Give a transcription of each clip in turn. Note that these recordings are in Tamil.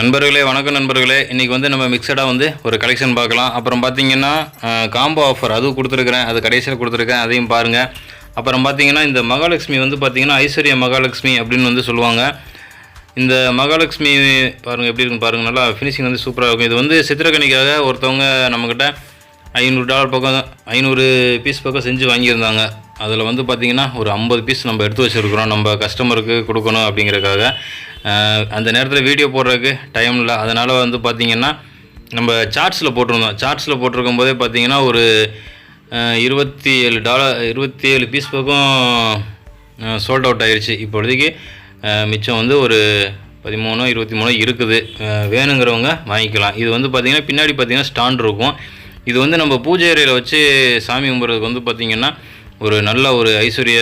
நண்பர்களே வணக்கம் நண்பர்களே. இன்றைக்கி வந்து நம்ம மிக்சடாக வந்து ஒரு கலெக்ஷன் பார்க்கலாம். அப்புறம் பார்த்தீங்கன்னா காம்போ ஆஃபர் அதுவும் கொடுத்துருக்குறேன். அது கடைசியில் கொடுத்துருக்கேன். அதையும் பாருங்கள் அப்புறம் பார்த்தீங்கன்னா இந்த மகாலட்சுமி வந்து பார்த்தீங்கன்னா ஐஸ்வர்யா மகாலட்சுமி அப்படின்னு வந்து சொல்லுவாங்க. இந்த மகாலட்சுமி பாருங்கள் எப்படி இருக்குன்னு பாருங்கள் நல்லா ஃபினிஷிங் வந்து சூப்பராக இருக்கும். இது வந்து சித்திரக்கணிக்காக ஒருத்தவங்க நம்மக்கிட்ட ஐநூறு டாலர் பக்கம் ஐநூறு பீஸ் பக்கம் செஞ்சு வாங்கியிருந்தாங்க. அதில் வந்து பார்த்திங்கன்னா ஒரு ஐம்பது பீஸ் நம்ம எடுத்து வச்சுருக்குறோம். நம்ம கஸ்டமருக்கு கொடுக்கணும் அப்படிங்கிறதுக்காக. அந்த நேரத்தில் வீடியோ போடுறதுக்கு டைம் இல்லை. அதனால் வந்து பார்த்திங்கன்னா நம்ம சார்ட்ஸில் போட்டிருந்தோம். சார்ட்ஸில் போட்டிருக்கும் போதே பார்த்திங்கன்னா ஒரு இருபத்தி ஏழு டாலர் இருபத்தி ஏழு பீஸ் பக்கம் சோல்ட் அவுட் ஆயிடுச்சு இப்பொழுதைக்கு மிச்சம் வந்து ஒரு பதிமூணோ இருபத்தி மூணோ இருக்குது வேணுங்கிறவங்க வாங்கிக்கலாம். இது வந்து பார்த்திங்கன்னா பின்னாடி பார்த்திங்கன்னா ஸ்டாண்ட் இருக்கும். இது வந்து நம்ம பூஜை அறையில் வச்சு சாமி கும்பிட்றதுக்கு வந்து பார்த்திங்கன்னா ஒரு நல்ல ஒரு ஐஸ்வர்ய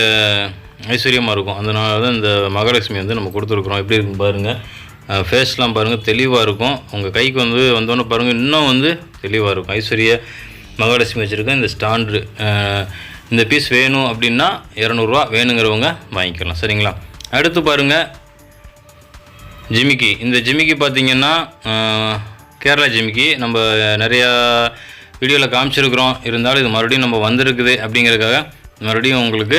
ஐஸ்வர்யமாக இருக்கும். அதனால தான் இந்த மகாலட்சுமி வந்து நம்ம கொடுத்துருக்குறோம். எப்படி இருக்குன்னு பாருங்கள் ஃபேஸ்லாம் பாருங்கள் தெளிவாக இருக்கும். உங்கள் கைக்கு வந்து வந்தோன்னே பாருங்கள் இன்னும் வந்து தெளிவாக இருக்கும். ஐஸ்வர்ய மகாலட்சுமி வச்சுருக்கேன் இந்த ஸ்டாண்டு இந்த பீஸ் வேணும் அப்படின்னா இரநூறுவா வேணுங்கிறவங்க வாங்கிக்கலாம். சரிங்களா? அடுத்து பாருங்கள் ஜிமிக்கி. இந்த ஜிமிக்கி பார்த்திங்கன்னா கேரளா ஜிமிக்கி. நம்ம நிறையா வீடியோவில் காமிச்சிருக்கிறோம். இருந்தாலும் இது மறுபடியும் நம்ம வந்திருக்குது அப்படிங்கிறதுக்காக மறுபடியும் உங்களுக்கு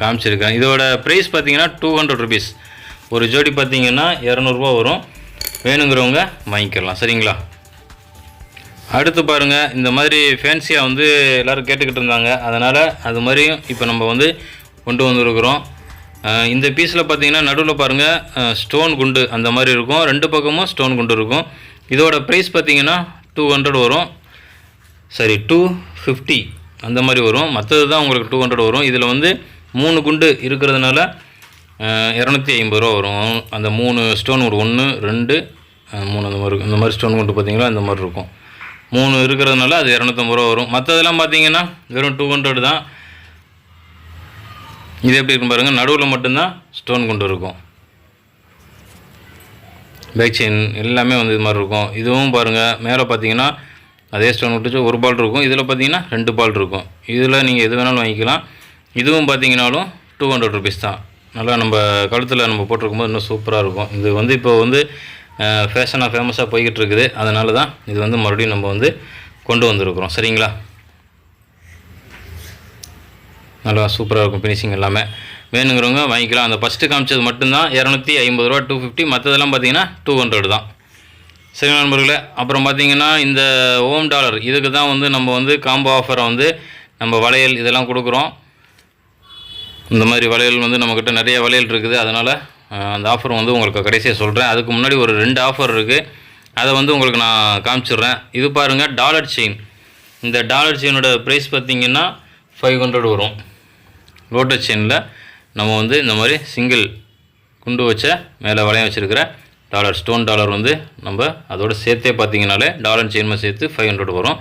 காமிச்சிருக்கேன் இதோட ப்ரைஸ் பார்த்தீங்கன்னா டூ ஹண்ட்ரட் ருபீஸ் ஒரு ஜோடி பார்த்தீங்கன்னா இரநூறுபா வரும். வேணுங்கிறவங்க வாங்கிக்கலாம். சரிங்களா? அடுத்து பாருங்கள் இந்த மாதிரி ஃபேன்சியாக வந்து எல்லோரும் கேட்டுக்கிட்டு இருந்தாங்க. அதனால் அது மாதிரியும் இப்போ நம்ம வந்து கொண்டு வந்துருக்குறோம். இந்த பீஸில் பார்த்தீங்கன்னா நடுவில் பாருங்கள் ஸ்டோன் குண்டு அந்த மாதிரி இருக்கும். ரெண்டு பக்கமும் ஸ்டோன் குண்டு இருக்கும். இதோட ப்ரைஸ் பார்த்தீங்கன்னா டூ ஹண்ட்ரட் வரும். சரி டூ ஃபிஃப்டி அந்த மாதிரி வரும். மற்றது தான் உங்களுக்கு டூ ஹண்ட்ரட் வரும். இதில் வந்து மூணு குண்டு இருக்கிறதுனால இரநூத்தி ஐம்பது ரூபா வரும். அந்த மூணு ஸ்டோன் ஒரு ஒன்று ரெண்டு மூணு அந்த மாதிரி இருக்கும். இந்த மாதிரி ஸ்டோன் குண்டு பார்த்திங்கன்னா இந்த மாதிரி இருக்கும். மூணு இருக்கிறதுனால அது இரநூத்தம்பது ரூபா வரும். மற்றதெல்லாம் பார்த்தீங்கன்னா வெறும் டூ ஹண்ட்ரட் தான். இது எப்படி இருக்கும் பாருங்கள் நடுவில் மட்டும்தான் ஸ்டோன் குண்டு இருக்கும். பேக் செயின் எல்லாமே வந்து இது மாதிரி இருக்கும். இதுவும் பாருங்கள் மேலே பார்த்தீங்கன்னா அதே ஸ்டோன் விட்டுச்சு ஒரு பால் இருக்கும். இதில் பார்த்தீங்கன்னா ரெண்டு பால் இருக்கும். இதில் நீங்கள் எது வேணாலும் வாங்கிக்கலாம். இதுவும் பார்த்தீங்கனாலும் டூ ஹண்ட்ரட் ருபீஸ் தான். நல்லா நம்ம கழுத்தில் நம்ம போட்டிருக்கும் போது இன்னும் சூப்பராக இருக்கும். இது வந்து இப்போ வந்து ஃபேஷனாக ஃபேமஸாக போய்கிட்டு இருக்குது. அதனால தான் இது வந்து மறுபடியும் நம்ம வந்து கொண்டு வந்திருக்கிறோம். சரிங்களா? நல்லா சூப்பராக இருக்கும் ஃபினிஷிங் எல்லாமே. வேணுங்கிறவங்க வாங்கிக்கலாம். அந்த ஃபஸ்ட்டு காமிச்சது மட்டும்தான். இரநூத்தி ஐம்பது ரூபா டூ ஃபிஃப்டி மற்றதெல்லாம் பார்த்தீங்கன்னா டூ ஹண்ட்ரட் தான். சரி நண்பர்களே அப்புறம் பார்த்தீங்கன்னா இந்த ஓம் டாலர் இதுக்கு தான் வந்து நம்ம வந்து காம்போ ஆஃபரை வந்து நம்ம வளையல் இதெல்லாம் கொடுக்குறோம். இந்த மாதிரி வளையல் வந்து நம்மக்கிட்ட நிறைய வளையல் இருக்குது. அதனால் அந்த ஆஃபர் வந்து உங்களுக்கு கடைசியாக சொல்கிறேன் அதுக்கு முன்னாடி ஒரு ரெண்டு ஆஃபர் இருக்குது அதை வந்து உங்களுக்கு நான் காமிச்சிடுறேன். இது பாருங்கள் டாலர் செயின் இந்த டாலர் செயினோட ப்ரைஸ் பார்த்தீங்கன்னா ஃபைவ் ஹண்ட்ரட் வரும். லோட்டஸ் செயினில் நம்ம வந்து இந்த மாதிரி சிங்கிள் குண்டு வச்ச மேலே வளையம் வச்சுருக்கிற டாலர் ஸ்டோன் டாலர் வந்து நம்ம அதோட சேர்த்தே பார்த்தீங்கனாலே டாலர் செயின்மை சேர்த்து ஃபைவ் ஹண்ட்ரட் வரும்.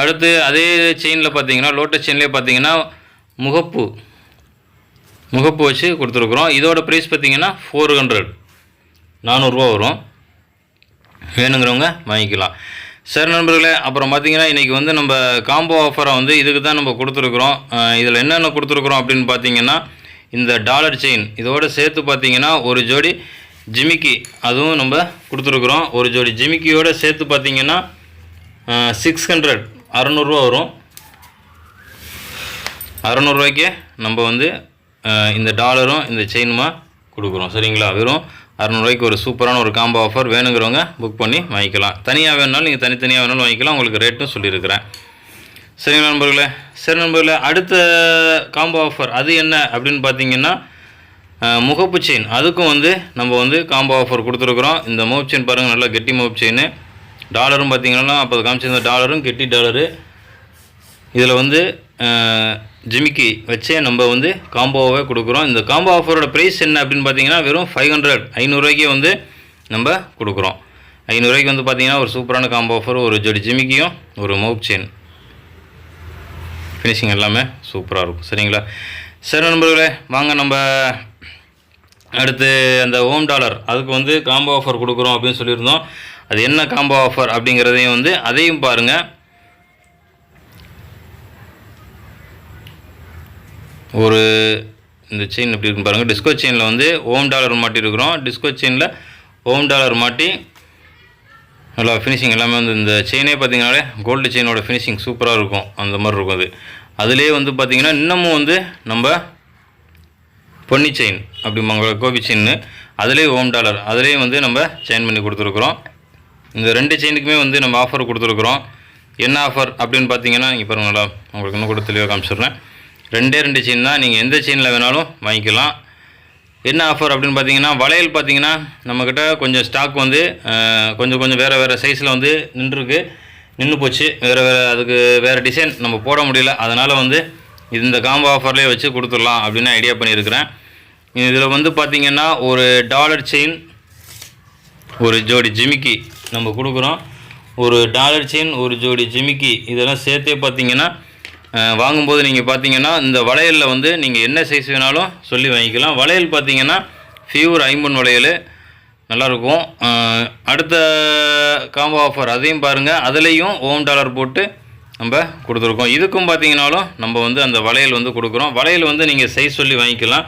அடுத்து அதே செயினில் பார்த்தீங்கன்னா லோட்டஸ் செயின்லேயே பார்த்தீங்கன்னா முகப்பு முகப்பு வச்சு கொடுத்துருக்குறோம். இதோட ப்ரைஸ் பார்த்தீங்கன்னா ஃபோர் ஹண்ட்ரட் நானூறுரூவா வரும். வேணுங்கிறவங்க வாங்கிக்கலாம். சரி நண்பர்களே அப்புறம் பார்த்தீங்கன்னா இன்றைக்கி வந்து நம்ம காம்போ ஆஃபரை வந்து இதுக்கு தான் நம்ம கொடுத்துருக்குறோம். இதில் என்னென்ன கொடுத்துருக்குறோம் அப்படின்னு பார்த்தீங்கன்னா இந்த டாலர் செயின் இதோட சேர்த்து பார்த்தீங்கன்னா ஒரு ஜோடி ஜிமிக்கி. அதுவும் நம்ம கொடுத்துருக்குறோம். ஒரு ஜோடி ஜிமிக்கியோட சேர்த்து பார்த்தீங்கன்னா சிக்ஸ் ஹண்ட்ரட் அறநூறுவா வரும். அறநூறுவாய்க்கே நம்ம வந்து இந்த டாலரும் இந்த செயினுமா கொடுக்குறோம். சரிங்களா? வெறும் அறநூறுவாய்க்கு ஒரு சூப்பரான ஒரு காம்போ ஆஃபர் வேணுங்கிறவங்க புக் பண்ணி வாங்கிக்கலாம். தனியாக வேணுனாலும் நீங்கள் தனித்தனியாக வேணாலும் வாங்கிக்கலாம். உங்களுக்கு ரேட்டும் சொல்லியிருக்கிறேன். சரி நண்பர்களே சரி நண்பர்களே அடுத்த காம்போ ஆஃபர் அது என்ன அப்படின்னு பார்த்தீங்கன்னா முகப்பு செயின் அதுக்கும் வந்து நம்ம வந்து காம்போ ஆஃபர் கொடுத்துருக்குறோம். இந்த மோப் செயின் பாருங்கள் நல்லா கெட்டி மோப் செயின் டாலரும் பார்த்தீங்கன்னா அப்போ காமிச்சிருந்த டாலரும் கெட்டி டாலரு இதில் வந்து ஜிமிக்கி வச்சே நம்ம வந்து காம்போவே கொடுக்குறோம். இந்த காம்போ ஆஃபரோட ப்ரைஸ் என்ன அப்படின்னு பார்த்தீங்கன்னா வெறும் ஃபைவ் ஹண்ட்ரட் ஐநூறுரூவாய்க்கே வந்து நம்ம கொடுக்குறோம். ஐநூறுரூவாய்க்கு வந்து பார்த்தீங்கன்னா ஒரு சூப்பரான காம்போ ஆஃபர் ஒரு ஜோடி ஜிமிக்கியும் ஒரு மோப் செயின் ஃபினிஷிங் எல்லாமே சூப்பராக இருக்கும். சரிங்களா? சரி நண்பர்களே வாங்க நம்ம அடுத்து அந்த ஹோம் டாலர் அதுக்கு வந்து காம்போ ஆஃபர் கொடுக்குறோம் அப்படின்னு சொல்லியிருந்தோம். அது என்ன காம்போ ஆஃபர் அப்படிங்கிறதையும் வந்து அதையும் பாருங்கள் ஒரு இந்த செயின் எப்படி இருக்குன்னு பாருங்கள் டிஸ்கோ செயினில் வந்து ஓம் டாலர் மாட்டியிருக்கிறோம் டிஸ்கோ செயினில் ஓம் டாலர் மாட்டி நல்லா ஃபினிஷிங் எல்லாமே வந்து இந்த செயினே பார்த்தீங்கனாலே கோல்டு செயினோட ஃபினிஷிங் சூப்பராக இருக்கும். அந்த மாதிரி இருக்கும் அது. அதுலேயே வந்து பார்த்திங்கன்னா இன்னமும் வந்து நம்ம பொன்னி செயின் அப்படிம்பாங்க கோபி செயின்னு அதுலேயும் ஓம் டாலர். அதுலேயும் வந்து நம்ம செயின் பண்ணி கொடுத்துருக்குறோம். இந்த ரெண்டு செயினுக்குமே வந்து நம்ம ஆஃபர் கொடுத்துருக்குறோம். என்ன ஆஃபர் அப்படின்னு பார்த்தீங்கன்னா இங்கே பாருங்க நல்லா உங்களுக்கு இன்னும் கூட தெளிவாக காமிச்சிடுறேன். ரெண்டே ரெண்டு செயின் தான். நீங்கள் எந்த செயினில் வேணாலும் வாங்கிக்கலாம். என்ன ஆஃபர் அப்படின்னு பார்த்தீங்கன்னா வளையல் பார்த்தீங்கன்னா நம்மக்கிட்ட கொஞ்சம் ஸ்டாக் வந்து கொஞ்சம் கொஞ்சம் வேறு வேறு சைஸில் வந்து நின்றுருக்கு. நின்று போச்சு. வேறு வேறு அதுக்கு வேறு டிசைன் நம்ம போட முடியல. அதனால் வந்து இது இந்த காம்போ ஆஃபர்லேயே வச்சு கொடுத்துடலாம் அப்படின்னு ஐடியா பண்ணியிருக்கிறேன். இதில் வந்து பார்த்திங்கன்னா ஒரு டாலர் செயின் ஒரு ஜோடி ஜிமிக்கி நம்ம கொடுக்குறோம். ஒரு டாலர் செயின் ஒரு ஜோடி ஜிமிக்கி இதெல்லாம் சேர்த்தே பார்த்தீங்கன்னா வாங்கும்போது நீங்கள் பார்த்தீங்கன்னா இந்த வளையலில் வந்து நீங்கள் என்ன சைஸ் வேணாலும் சொல்லி வாங்கிக்கலாம். வளையல் பார்த்தீங்கன்னா ஃபியூர் ஐம்பன் வளையல். நல்லாயிருக்கும். அடுத்த காம்போ ஆஃபர் அதையும் பாருங்கள் அதுலேயும் ஓம் டாலர் போட்டு நம்ம கொடுத்துருக்கோம். இதுக்கும் பார்த்தீங்கனாலும் நம்ம வந்து அந்த வளையல் வந்து கொடுக்குறோம். வளையல் வந்து நீங்கள் சைஸ் சொல்லி வாங்கிக்கலாம்.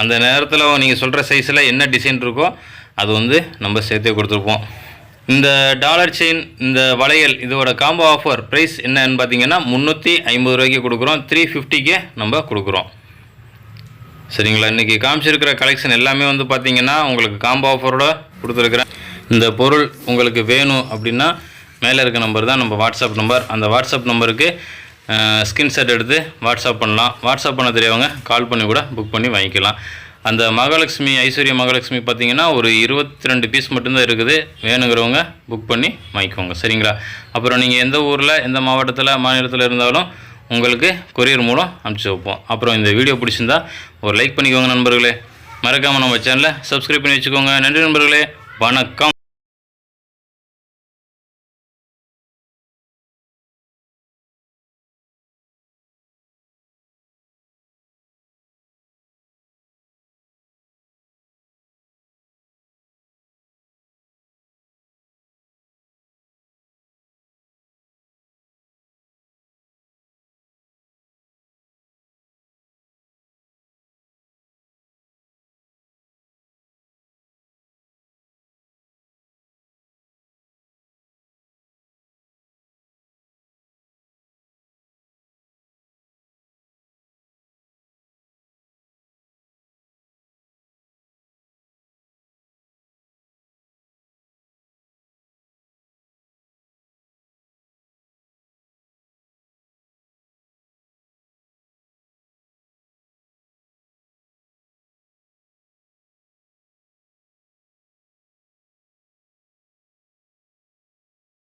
அந்த நேரத்தில் நீங்கள் சொல்கிற சைஸில் என்ன டிசைன் இருக்கோ அது வந்து நம்ம சேர்த்தே கொடுத்துருப்போம். இந்த டாலர் செயின் இந்த வளையல் இதோட காம்போ ஆஃபர் ப்ரைஸ் என்னன்னு பார்த்தீங்கன்னா முந்நூற்றி ஐம்பது ரூபாய்க்கு கொடுக்குறோம். த்ரீ ஃபிஃப்டிக்கே நம்ம கொடுக்குறோம். சரிங்களா? இன்றைக்கி காமிச்சிருக்கிற கலெக்ஷன் எல்லாமே வந்து பார்த்திங்கன்னா உங்களுக்கு காம்போ ஆஃபரோட கொடுத்துருக்குறேன். இந்த பொருள் உங்களுக்கு வேணும் அப்படின்னா மேலே இருக்க நம்பர் தான் நம்ம வாட்ஸ்அப் நம்பர். அந்த வாட்ஸ்அப் நம்பருக்கு ஸ்கிரீன்ஷாட் எடுத்து வாட்ஸ்அப் பண்ணலாம். வாட்ஸ்அப் பண்ண தெரியவங்க கால் பண்ணி கூட புக் பண்ணி வாங்கிக்கலாம். அந்த மகாலட்சுமி ஐஸ்வர்யா மகாலட்சுமி பார்த்தீங்கன்னா ஒரு இருபத்தி ரெண்டு பீஸ் மட்டும்தான் இருக்குது. வேணுங்கிறவங்க புக் பண்ணி வாங்கிக்கோங்க. சரிங்களா? அப்புறம் நீங்கள் எந்த ஊரில் எந்த மாவட்டத்தில் மாநிலத்தில் இருந்தாலும் உங்களுக்கு கொரியர் மூலம் அனுப்பிச்சி வைப்போம். அப்புறம் இந்த வீடியோ பிடிச்சிருந்தா ஒரு லைக் பண்ணிக்கோங்க நண்பர்களே. மறக்காமல் நம்ம சேனலை சப்ஸ்கிரைப் பண்ணி வச்சுக்கோங்க. நன்றி நண்பர்களே. வணக்கம்.